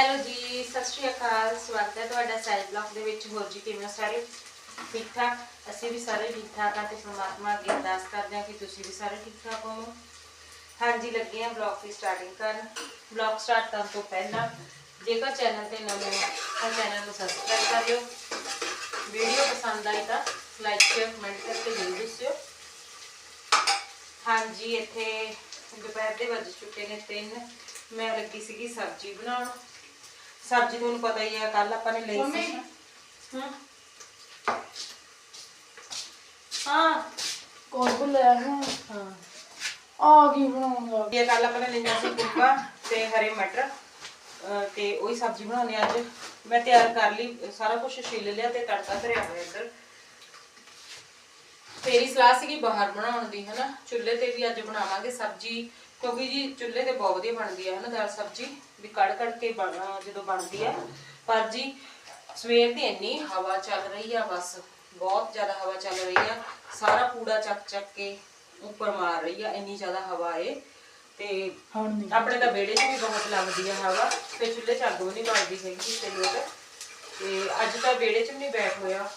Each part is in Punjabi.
ਹੈਲੋ ਜੀ, ਸਤਿ ਸ਼੍ਰੀ ਅਕਾਲ, ਸਵਾਗਤ ਹੈ ਤੁਹਾਡਾ ਸੈਲ ਬਲੌਗ ਦੇ ਵਿੱਚ। ਹੋਰ ਜੀ, ਕਿਵੇਂ ਹੋ ਸਾਰੇ? ਠੀਕ ਠਾਕ? ਅਸੀਂ ਵੀ ਸਾਰੇ ਠੀਕ ਠਾਕ ਹਾਂ ਤੇ ਪ੍ਰਮਾਤਮਾ ਅੱਗੇ ਅਰਦਾਸ ਕਰਦੇ ਹਾਂ ਕਿ ਤੁਸੀਂ ਵੀ ਸਾਰੇ ਠੀਕ ਠਾਕ ਹੋਵੋ। ਹਾਂਜੀ, ਲੱਗੇ ਹਾਂ ਬਲੌਗ ਦੀ ਸਟਾਰਟਿੰਗ ਕਰਨ। ਬਲੌਗ ਸਟਾਰਟ ਕਰਨ ਤੋਂ ਪਹਿਲਾਂ ਜੇਕਰ ਚੈਨਲ ਤੇ ਨਵੇਂ ਹੋ, ਤਾਂ ਚੈਨਲ ਨੂੰ ਸਬਸਕ੍ਰਾਈਬ ਕਰ ਲਿਓ। ਵੀਡੀਓ ਪਸੰਦ ਆਈ ਤਾਂ ਲਾਈਕ ਸ਼ੇਅਰ ਕਮੈਂਟ ਕਰਕੇ ਜ਼ਰੂਰ ਦੱਸਿਓ। ਹਾਂਜੀ, ਇੱਥੇ ਦੁਪਹਿਰ ਦੇ ਵੱਜ ਚੁੱਕੇ ਨੇ 3 ਮੈਂ ਲੱਗੀ ਸੀਗੀ ਸਬਜ਼ੀ ਬਣਾਉਣ। ਸਬਜ਼ੀ ਤੁਹਾਨੂੰ ਪਤਾ ਹੀ ਆ ਕੱਲ ਆਪਾਂ ਨੇ ਲਈ ਮੰਮੀ। ਸੀ ਹਾਂ। ਹਾਂ। ਕੋਲ ਭੁੱਲਿਆ ਹੈ। ਹਾਂ। ਆ ਕੀ ਬਣਾਉਂਗਾ ਇਹ ਕੱਲ ਆਪਾਂ ਨੇ ਲਈਆਂ ਸੀ ਕੁੱਕਾ ਤੇ ਹਰੇ ਮਟਰ ਅਹ ਤੇ ਉਹੀ ਸਬਜ਼ੀ ਬਣਾਉਣੀ ਅੱਜ। ਮੈਂ ਤਿਆਰ ਕਰ ਲਈ ਸਾਰਾ ਕੁਝ ਛਿੱਲ ਲਿਆ ਤੇ ਤੜਕਾ ਧਰਿਆ ਹੋਇਆ ਇੱਧਰ। ਤੇਰੀ ਸਲਾਹ ਸੀਗੀ ਬਾਹਰ ਬਣਾਉਣ ਦੀ ਹਨਾ? ਚੁੱਲ੍ਹੇ ਤੇ ਵੀ ਅੱਜ ਬਣਾਵਾਂਗੇ ਸਬਜ਼ੀ। ਕਿਉਂਕਿ ਜੀ ਚੁੱਲ੍ਹੇ ਤੇ ਬਹੁਤ ਵਧੀਆ ਬਣਦੀ ਹੈ ਹਨਾ ਦਾਲ ਸਬਜ਼ੀ ਵੀ ਕੜ ਕੜ ਕੇ ਬਣ- ਜਦੋਂ ਬਣਦੀ ਆ। ਪਰ ਜੀ ਸਵੇਰ ਦੀ ਇੰਨੀ ਹਵਾ ਚੱਲ ਰਹੀ ਆ ਬਸ ਬਹੁਤ ਜ਼ਿਆਦਾ ਹਵਾ ਚੱਲ ਰਹੀ ਆ। ਸਾਰਾ ਕੂੜਾ ਚੱਕ ਚੱਕ ਕੇ ਉੱਪਰ ਮਾਰ ਰਹੀ ਆ ਇੰਨੀ ਜ਼ਿਆਦਾ ਹਵਾ ਏ। ਤੇ ਹੁਣ ਨਹੀਂ। ਆਪਣੇ ਤਾਂ ਵਿਹੜੇ 'ਚ ਵੀ ਬਹੁਤ ਲੱਗਦੀ ਆ ਹਵਾ ਤੇ ਚੁੱਲ੍ਹੇ 'ਚ ਅੱਗ ਵੀ ਨਹੀਂ ਬਾਲਦੀ ਹੈਗੀ ਤੇ ਲੋਕ। ਤੇ ਅੱਜ ਤਾਂ ਵਿਹੜੇ 'ਚ ਵੀ ਨਹੀਂ ਬੈਠ ਹੋਇਆ।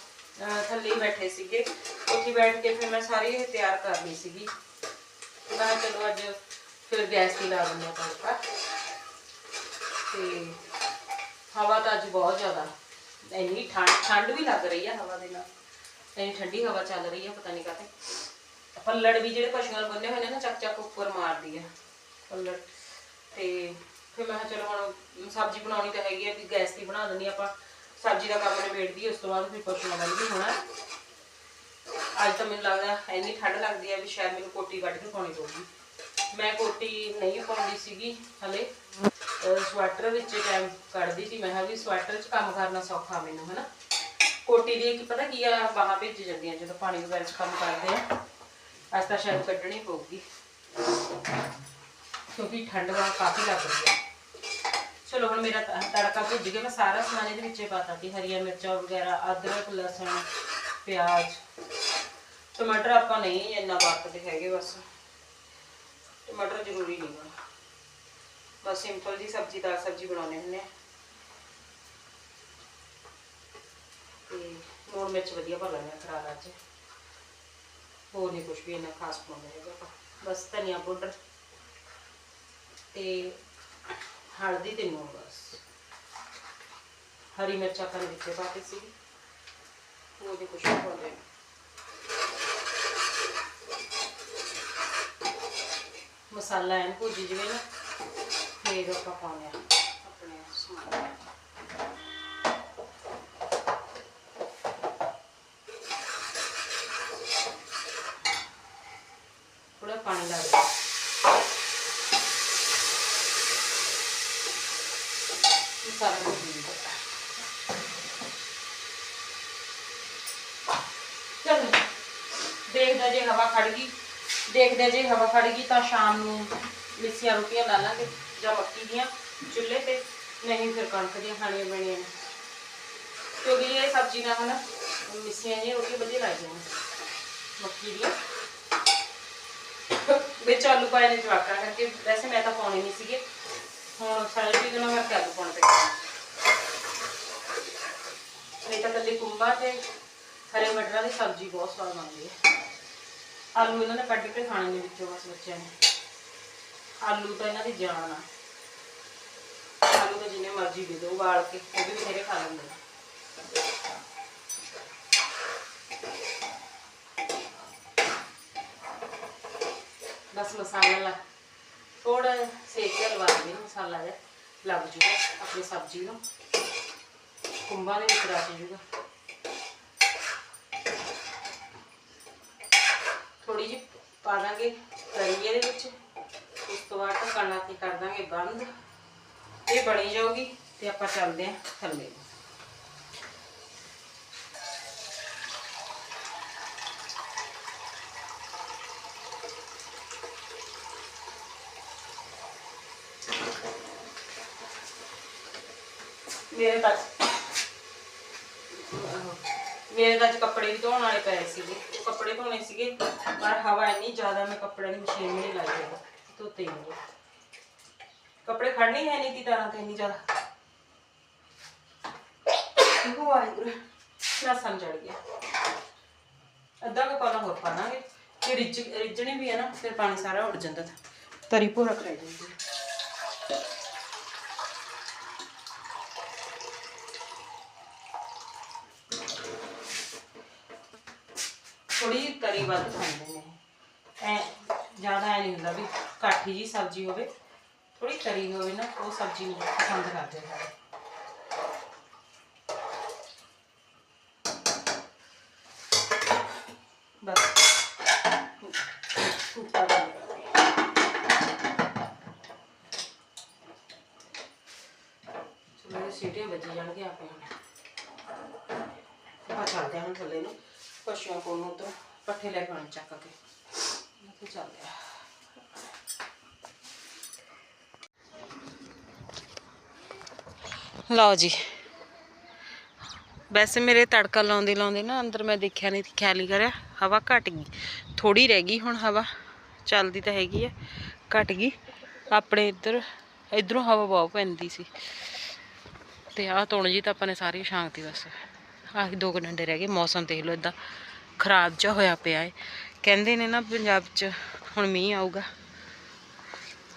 ਥੱਲੇ ਹੀ ਬੈਠੇ ਸੀਗੇ। ਉੱਥੇ ਬੈਠ ਕੇ ਫਿਰ ਮੈਂ ਸਾਰੀ ਇਹ ਤਿਆਰ ਕਰ ਲਈ ਸੀਗੀ। ਮੈਂ ਚਲੋ ਅੱਜ ਫਿਰ ਗੈਸ ਤੇ ਲਾ ਦਿੰਦੇ ਆ ਤੜਕਾ। ਤੇ ਹਵਾ ਤਾਂ ਅੱਜ ਬਹੁਤ ਜ਼ਿਆਦਾ, ਇੰਨੀ ਠੰਡ ਠੰਡ ਵੀ ਲੱਗ ਰਹੀ ਆ ਹਵਾ ਦੇ ਨਾਲ। ਇੰਨੀ ਠੰਡੀ ਹਵਾ ਚੱਲ ਰਹੀ ਆ, ਪਤਾ ਨਹੀਂ ਕਾਤੇ ਪੱਲੜ ਵੀ ਜਿਹੜੇ ਪਸ਼ੂਆਂ ਨੂੰ ਬੰਨੇ ਹੋਏ ਨੇ ਨਾ, ਚੱਕ ਚੱਕ ਉੱਪਰ ਮਾਰਦੀ ਆ ਪੱਲੜ। ਤੇ ਫਿਰ ਮੈਂ ਕਿਹਾ ਚਲੋ ਹੁਣ ਸਬਜ਼ੀ ਬਣਾਉਣੀ ਤਾਂ ਹੈਗੀ ਆ, ਵੀ ਗੈਸ ਤੇ ਬਣਾ ਦਿੰਦੀ ਆਪਾਂ। ਸਬਜ਼ੀ ਦਾ ਕੰਮ ਨਿਬੇੜਦੀ ਉਸ ਤੋਂ ਬਾਅਦ ਫਿਰ ਪਸ਼ੂਆਂ ਦਾ ਵੀ ਹੋਣਾ। ਅੱਜ ਤਾਂ ਮੈਨੂੰ ਲੱਗਦਾ ਇੰਨੀ ਠੰਡ ਲੱਗਦੀ ਆ ਵੀ ਸ਼ਾਇਦ ਮੈਨੂੰ ਕੋਟੀ ਕੱਢ ਕੇ ਪਾਉਣੀ ਪਊਗੀ। ਮੈਂ ਕੋਟੀ ਨਹੀਂ ਪਾਉਂਦੀ ਸੀਗੀ ਹਲੇ। ਸਵੈਟਰ ਵਿੱਚ ਟਾਈਮ ਕੱਢਦੀ ਸੀ। ਮੈਂ ਕਿਹਾ ਵੀ ਸਵੈਟਰ 'ਚ ਕੰਮ ਕਰਨਾ ਸੌਖਾ ਮੈਨੂੰ, ਹਨਾ। ਕੋਟੀ ਦੀ ਕੀ ਪਤਾ ਕੀ ਆ, ਬਾਹਾਂ ਭਿੱਜ ਜਾਂਦੀਆਂ ਜਦੋਂ ਪਾਣੀ ਵਗੈਰਾ 'ਚ ਕੰਮ ਕਰਦੇ ਆ। ਅੱਜ ਤਾਂ ਸ਼ਾਇਦ ਕੱਢਣੀ ਪਊਗੀ। ਕਿਉਂਕਿ ਠੰਡ ਵਾ ਕਾਫੀ ਲੱਗ ਰਹੀ ਹੈ ਚਲੋ, ਹੁਣ ਮੇਰਾ ਤੜਕਾ ਭੁੱਜ ਗਿਆ। ਮੈਂ ਸਾਰਾ ਸਮਾਨ ਇਹਦੇ ਵਿੱਚ ਪਾਤਾ ਸੀ। ਹਰੀਆਂ ਮਿਰਚਾਂ ਵਗੈਰਾ, ਅਦਰਕ, ਲਸਣ, ਪਿਆਜ਼। ਟਮਾਟਰ ਆਪਾਂ ਨਹੀਂ ਇੰਨਾ ਵਰਤਦੇ ਹੈਗੇ ਬਸ। ਮਟਰ ਜ਼ਰੂਰੀ ਨਹੀਂ ਗਾ ਬਸ ਸਿੰਪਲ ਜੀ ਸਬਜ਼ੀ, ਦਾਲ ਸਬਜ਼ੀ ਬਣਾਉਂਦੇ ਹੁੰਦੇ ਆ। ਤੇ ਲੂਣ ਮਿਰਚ ਵਧੀਆ ਪਾ ਲੈਣਾ ਕਰਾਰਾ ਅੱਜ। ਹੋਰ ਨਹੀਂ ਕੁਝ ਵੀ ਇੰਨਾ ਖਾਸ ਪਾਉਂਦੇ ਹੈਗਾ ਆਪਾਂ। ਬਸ ਧਨੀਆ ਪਾਊਡਰ ਤੇ ਹਲਦੀ ਤੇ ਨੂਣ ਬਸ। ਹਰੀ ਮਿਰਚ ਆਪਾਂ ਨੇ ਵਿੱਚੇ ਪਾਤੀ ਸੀ ਹੋਰ ਨਹੀਂ ਕੁਝ ਪਾਉਂਦੇ। ਮਸਾਲਾ ਐਨ ਭੁੱਜ ਜਵੇ ਨਾ, ਫੇਰ ਆਪਾਂ ਪਾਉਂਦੇ ਆ ਆਪਣੇ ਸਮਾਨ। ਥੋੜਾ ਪਾਣੀ ਲਾ ਦੇ ਮਸਾਲਾ ਨੂੰ ਭੁੰਨ ਲਓ। ਜੇ ਹਵਾ ਖੜ ਗਈ। ਦੇਖਦੇ ਜੇ ਹਵਾ ਖੜ ਗਈ ਤਾਂ ਸ਼ਾਮ ਨੂੰ ਮਿੱਸੀਆਂ ਰੋਟੀਆਂ ਲਾ ਲਾਂਗੇ ਜਾਂ ਮੱਕੀ ਦੀਆਂ, ਚੁੱਲ੍ਹੇ ਤੇ, ਨਹੀਂ ਫਿਰ ਕਣਕ ਦੀਆਂ ਖਾਣੀਆਂ ਪੈਣੀਆਂ ਨੇ। ਕਿਉਂਕਿ ਇਹ ਸਬਜ਼ੀ ਨਾਲ ਹਨਾ, ਮਿੱਸੀਆਂ ਜਿਹੀਆਂ ਰੋਟੀਆਂ ਵਧੀਆ ਲੱਗਦੀਆਂ ਨੇ। ਮੱਕੀ ਦੀਆਂ। ਵਿੱਚ ਆਲੂ ਪਾਏ ਨੇ ਜਵਾਕਾਂ ਕਰਕੇ, ਵੈਸੇ ਮੈਂ ਤਾਂ ਪਾਉਣੇ ਨਹੀਂ ਸੀਗੇ। ਹੁਣ ਸਾਰੇ ਵੀ ਦਿਨਾਂ ਮੈਂ ਆਲੂ ਪਾਉਣ ਪਏ ਨਹੀਂ ਤਾਂ ਕੱਲੀ ਕੁੰਬਾ ਤੇ ਹਰੇ ਮਟਰਾਂ ਦੀ ਸਬਜ਼ੀ ਬਹੁਤ ਸਵਾਦ ਬਣਦੀ ਹੈ। ਆਲੂ ਇਹਨਾਂ ਨੇ ਕੱਢ ਕੇ ਖਾਣੇ ਨੇ ਵਿੱਚੋਂ ਬਸ ਬੱਚਿਆਂ ਨੇ। ਆਲੂ ਤਾਂ ਇਹਨਾਂ ਦੀ ਜਾਨ ਆ। ਆਲੂ ਤਾਂ ਜਿੰਨੇ ਮਰਜ਼ੀ ਦੇ ਦਿਓ, ਉਬਾਲ ਕੇ, ਉਹ ਵੀ ਬਥੇਰੇ ਖਾ ਲੈਂਦੇ ਨੇ। ਬਸ ਮਸਾਲਾ ਲਾ ਥੋੜਾ ਸੇਕ ਜਿਹਾ ਲਵਾ ਦੇ ਮਸਾਲਾ ਜਿਹਾ ਲੱਗ ਜੂਗਾ ਆਪਣੀ ਸਬਜ਼ੀ ਨੂੰ। ਕੁੰਬਾਂ ਦੇ ਵਿੱਚ ਰਚ ਜੂਗਾ ਥੋੜੀ ਜਿਹੀ ਪਾ ਦਾਂਗੇ ਤਰੀ ਇਹਦੇ ਵਿੱਚ। ਉਸ ਤੋਂ ਬਾਅਦ ਢੱਕਣ ਲਾ ਕੇ ਕਰ ਦਾਂਗੇ ਬੰਦ। ਇਹ ਬਣੀ ਜਾਊਗੀ ਤੇ ਆਪਾਂ ਚੱਲਦੇ ਹਾਂ ਥੱਲੇ। ਮੇਰੇ ਤਾਂ ਮੇਰੇ ਤਾਂ ਅੱਜ ਕੱਪੜੇ ਵੀ ਧੋਣ ਵਾਲੇ ਪਏ ਸੀਗੇ। ਉਹ ਕੱਪੜੇ ਧੋਣੇ ਸੀਗੇ, ਪਰ ਹਵਾ ਇੰਨੀ ਜ਼ਿਆਦਾ, ਮੈਂ ਕੱਪੜੇ ਦੀ ਮਸ਼ੀਨ ਨਹੀਂ ਲਾਈ ਹੈਗੀ। ਧੋਤੇ ਨਹੀਂ ਕੱਪੜੇ ਖੜਨੇ ਹੈ ਨਹੀਂ ਦੀ ਤਰ੍ਹਾਂ ਤੇ ਇੰਨੀ ਜ਼ਿਆਦਾ। ਵਾਹਿਗੁਰੂ। ਨਾ ਸਮਝ ਅੜ ਗਿਆ। ਅੱਧਾ ਕੁ ਪਾਣਾ ਹੋਰ ਪਾਣਾਗੇ ਜੇ ਰਿੱਝ ਰਿੱਝਣੀ ਵੀ ਹੈ ਨਾ, ਫਿਰ ਪਾਣੀ ਸਾਰਾ ਉੱਡ ਜਾਂਦਾ ਤਾਂ। ਤਰੀ ਭੋਰਾ ਕਰਾਈ ਜਾਂਦੀ ਥੋੜੀ ਤਰੀ ਵੱਧ ਖਾਂਦੇ ਨੇ। ਐ ਜ਼ਿਆਦਾ ਐ ਨਹੀਂ ਹੁੰਦਾ ਵੀ ਕਾਠੀ ਜੀ ਸਬਜ਼ੀ ਹੋਵੇ ਥੋੜੀ ਤਰੀ ਹੋਵੇ ਨਾ, ਉਹ ਸਬਜ਼ੀ ਨੂੰ ਪਸੰਦ ਕਰਦੇ ਸਾਰੇ ਬਸ। ਉੱਪਰ ਚਲੋ ਇਹ ਵੱਜੀ ਜਾਣਗੇ ਆਪੇ ਹੁਣ ਆਪਾਂ ਚੱਲਦੇ ਹਾਂ ਥੱਲੇ ਨੂੰ, ਪਸ਼ੂਆਂ ਕੋਲ ਨੂੰ ਤੋਂ ਪੱਠੇ ਲੈ ਕੇ ਆਉਣੇ ਚੱਕ ਕੇ। ਇੱਥੇ ਚੱਲਦੇ ਆ ਲਓ ਜੀ। ਵੈਸੇ ਮੇਰੇ ਤੜਕਾ ਲਾਉਂਦੇ ਲਾਉਂਦੇ ਨਾ ਅੰਦਰ ਮੈਂ ਦੇਖਿਆ ਨਹੀਂ ਖਿਆਲ ਨਹੀਂ ਕਰਿਆ। ਹਵਾ ਘਟ ਗਈ। ਥੋੜੀ ਰਹਿ ਗਈ ਹੁਣ ਹਵਾ। ਚੱਲਦੀ ਤਾਂ ਹੈਗੀ ਆ। ਘਟ ਗਈ। ਆਪਣੇ ਇੱਧਰ, ਇਧਰੋਂ ਹਵਾ ਬਹੁਤ ਪੈਂਦੀ ਸੀ। ਤੇ ਆਹ ਤੁਣ ਜੀ ਤਾਂ ਆਪਾਂ ਨੇ ਸਾਰੀ ਸ਼ਾਂਤੀ ਬਸ। ਆਹੀ ਦੋ ਕੁ ਡੰਡੇ ਰਹਿ ਗਏ, ਮੌਸਮ ਦੇਖ ਲਓ ਇਦਾਂ ਖਰਾਬ ਜਿਹਾ ਹੋਇਆ ਪਿਆ ਹੈ ਕਹਿੰਦੇ ਨੇ ਨਾ ਪੰਜਾਬ 'ਚ ਹੁਣ ਮੀਂਹ ਆਊਗਾ।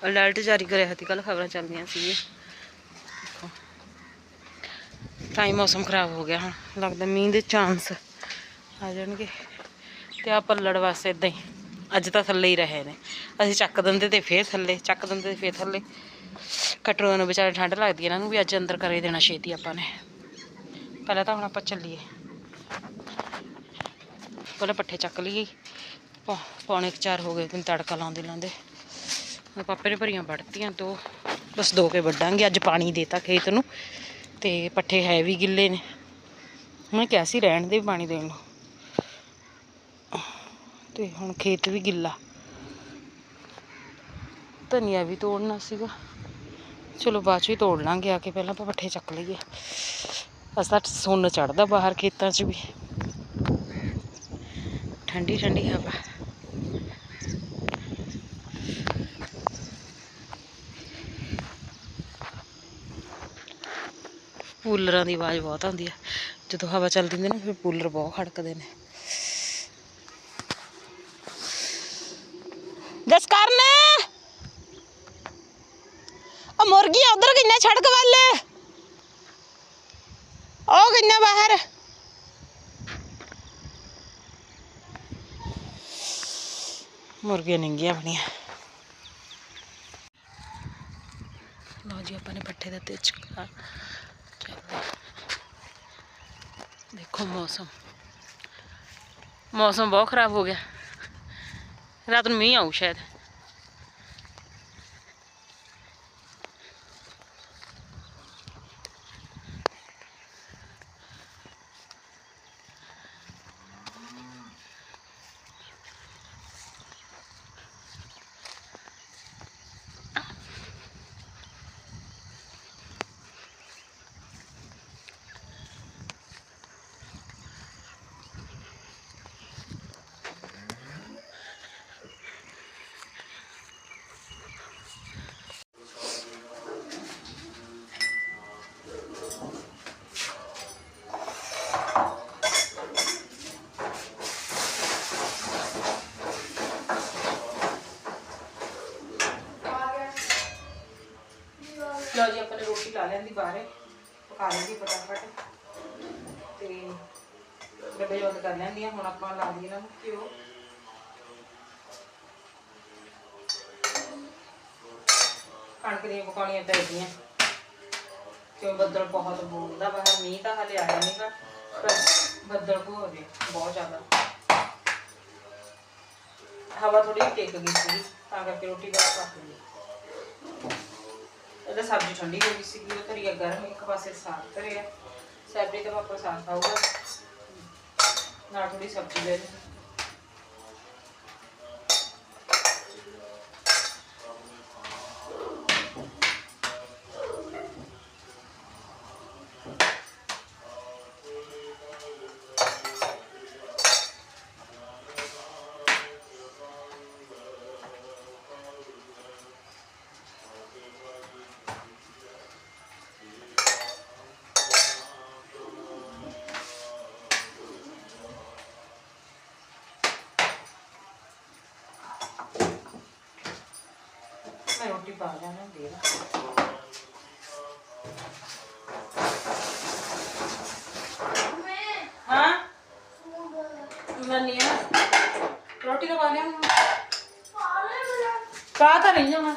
ਅਲਰਟ ਜਾਰੀ ਕਰਿਆ ਸੀ ਕੱਲ ਖਬਰਾਂ ਚੱਲਦੀਆਂ ਸੀ ਤਾਂ ਹੀ ਮੌਸਮ ਖਰਾਬ ਹੋ ਗਿਆ ਹੁਣ, ਲੱਗਦਾ ਮੀਂਹ ਦੇ ਚਾਂਸ ਆ ਜਾਣਗੇ। ਤੇ ਆ ਪੱਲੜ ਵਾਸਤੇ ਇਦਾਂ ਹੀ, ਅੱਜ ਤਾਂ ਥੱਲੇ ਹੀ ਰਹੇ ਨੇ। ਅਸੀਂ ਚੱਕ ਦਿੰਦੇ ਤੇ ਫੇਰ ਥੱਲੇ, ਚੱਕ ਦਿੰਦੇ ਤੇ ਫੇਰ ਥੱਲੇ। ਕਟਰੋਆਂ ਨੂੰ ਵਿਚਾਰੇ ਠੰਡ ਲੱਗਦੀ ਹੈ ਇਹਨਾਂ ਨੂੰ ਵੀ ਅੱਜ ਅੰਦਰ ਕਰੇ ਦੇਣਾ ਛੇਤੀ ਆਪਾਂ ਨੇ। ਪਹਿਲਾਂ ਤਾਂ ਹੁਣ ਆਪਾਂ ਚੱਲੀਏ। ਪਹਿਲਾਂ ਪੱਠੇ ਚੱਕ ਲਈਏ। ਪੌ- ਪੌਣੇ ਕੁ ਚਾਰ ਹੋ ਗਏ ਤੈਨੂੰ ਤੜਕਾ ਲਾਉਂਦੇ ਲਾਉਂਦੇ। ਪਾਪੇ ਨੇ ਭਰੀਆਂ ਵੜਤੀਆਂ ਦੋ, ਬਸ ਦੋ ਕੇ ਵੱਢਾਂਗੇ, ਅੱਜ ਪਾਣੀ ਦੇਤਾ ਖੇਤ ਨੂੰ। ਤੇ ਪੱਠੇ ਹੈ ਵੀ ਗਿੱਲੇ ਨੇ। ਮੈਂ ਕਿਹਾ ਸੀ ਰਹਿਣ ਦੇ ਵੀ ਪਾਣੀ ਦੇਣ ਨੂੰ। ਤੇ ਹੁਣ ਖੇਤ ਵੀ ਗਿੱਲਾ। ਧਨੀਆ ਵੀ ਤੋੜਨਾ ਸੀਗਾ। ਚਲੋ ਬਾਅਦ ਚ ਹੀ ਤੋੜ ਲਾਂਗੇ, ਆ ਕੇ ਪਹਿਲਾਂ ਆਪਾਂ ਪੱਠੇ ਚੱਕ ਲਈਏ। ਅਸਾਂ ਸੁੰਨ ਚੜਦਾ ਬਾਹਰ ਖੇਤਾਂ 'ਚ ਵੀ। ਠੰਡੀ ਠੰਡੀ ਹਵਾ। ਕੂਲਰਾਂ ਦੀ ਆਵਾਜ਼ ਬਹੁਤ ਆਉਂਦੀ ਆ। ਜਦੋਂ ਹਵਾ ਚੱਲਦੀ ਹੁੰਦੀ ਨਾ, ਫਿਰ ਕੂਲਰ ਬਹੁਤ ਖੜਕਦੇ ਨੇ। ਜਸ ਕਰਨ ਉਹ ਮੁਰਗੀ ਉਧਰ ਕਿੰਨਾ ਛੜਕ ਵੱਲ? ਉਹ ਕਿੰਨਾ ਬਾਹਰ? ਮੁਰਗੀਆਂ ਨਿੰਗੀਆਂ ਆਪਣੀਆਂ ਲਓ ਜੀ, ਆਪਾਂ ਨੇ ਪੱਠੇ ਦਾ ਤੇ ਚੁੱਕਾ ਦੇਖੋ ਮੌਸਮ। ਮੌਸਮ ਬਹੁਤ ਖਰਾਬ ਹੋ ਗਿਆ। ਰਾਤ ਨੂੰ ਮੀਂਹ ਆਊ ਸ਼ਾਇਦ। ਲਓ ਜੀ, ਆਪਾਂ ਨੇ ਰੋਟੀ ਲਾ ਲੈਂਦੀ ਬਾਹਰੇ, ਪਕਾ ਲੈਂਦੀ ਫਟਾਫਟ। ਤੇ ਡੱਬੇ ਬੰਦ ਕਰ ਲੈਂਦੀ ਆ, ਹੁਣ ਆਪਾਂ ਲਾ ਦਈਏ ਨਾ ਘਿਓ। ਕਣਕ ਦੀਆਂ ਪਕਾਉਣੀਆਂ ਪੈਂਦੀਆਂ ਕਿਉਂ ਬੱਦਲ ਬਹੁਤ ਬੋਲਦਾ ਬਾਹਰ ਮੀਂਹ ਤਾਂ ਹਲੇ ਆਇਆ ਨਹੀਂਗਾ ਪਰ ਬੱਦਲ ਹੋ ਰਹੇ ਬਹੁਤ ਜ਼ਿਆਦਾ। ਹਵਾ ਥੋੜੀ ਟਿਕ ਗਈ ਸੀ, ਤਾਂ ਕਰਕੇ ਰੋਟੀ ਬਾਹਰ ਰੱਖ ਲਈ ਉਹਦਾ ਸਬਜ਼ੀ ਠੰਡੀ ਹੋ ਗਈ ਸੀਗੀ, ਉਹ ਧਰੀਆ ਗਰਮ ਇੱਕ ਪਾਸੇ ਸਾਗ ਧਰਿਆ ਸੈਬਰੀ ਤਾਂ ਪਾਪਾ ਸਾਗ ਖਾਊਗਾ ਨਾਲ ਥੋੜੀ ਸਬਜ਼ੀ ਲੈ ਲਈ ਰੋਟੀ ਪਾ ਲੈਣਾ ਦੇ ਹਾਂ? ਮੰਨੀਆ? ਰੋਟੀ ਤਾਂ ਪਾ ਲਿਆ ਹੁਣ ਕਾ ਤਾਂ ਨਹੀਂ ਜਾਣਾ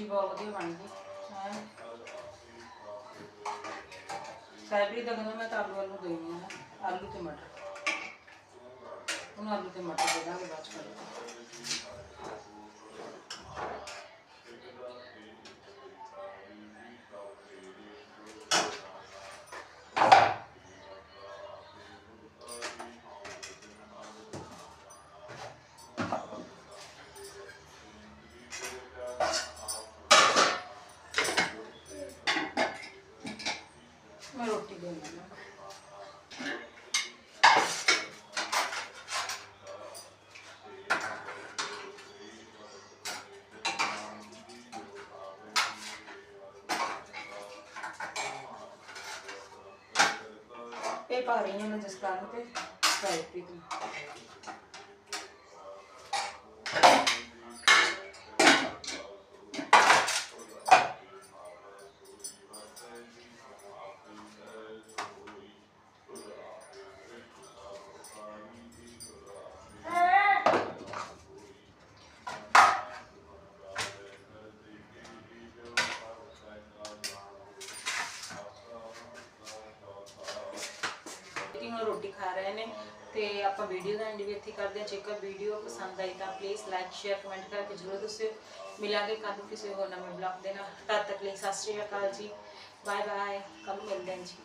ਸਬਜ਼ੀ ਬਹੁਤ ਵਧੀਆ ਬਣ ਗਈ। ਹੈ। ਸਾਈਬਰੀ ਦਾ ਕਹਿੰਦਾ ਮੈਂ ਤਾਂ ਆਲੂ ਆਲੂ ਦੇਣੀ ਆ। ਆਲੂ ਤੇ ਮਟਰ। ਹੁਣ ਆਲੂ ਤੇ ਮਟਰ ਦੇ ਦਾਂਗੇ ਬਾਅਦ ਚ। ਪਾ ਰਹੀ ਹਾਂ ਮੈਂ ਜਿਸ ਕਾਰਨ ਤੇ ਗਾਇਤਰੀ ਦੀ ਕਿ ਹੁਣ ਰੋਟੀ ਖਾ ਰਹੇ ਨੇ ਤੇ ਆਪਾਂ ਵੀਡੀਓ ਦਾ ਐਂਡ ਵੀ ਇੱਥੇ ਕਰਦੇ ਹਾਂ। ਜੇਕਰ ਵੀਡੀਓ ਪਸੰਦ ਆਈ ਤਾਂ ਪਲੀਜ਼ ਲਾਈਕ ਸ਼ੇਅਰ ਕਮੈਂਟ ਕਰਕੇ ਜ਼ਰੂਰ ਦੱਸਿਓ। ਮਿਲਾਂਗੇ ਕੱਲ੍ਹ ਨੂੰ ਕਿਸੇ ਹੋਰ ਨਵੇਂ ਬਲੌਗ ਦੇ ਨਾਲ। ਤਦ ਤੱਕ ਲਈ ਸਤਿ ਸ਼੍ਰੀ ਅਕਾਲ ਜੀ। ਬਾਏ ਬਾਏ ਕੱਲ ਮਿਲਦੇ ਹਾਂ ਜੀ।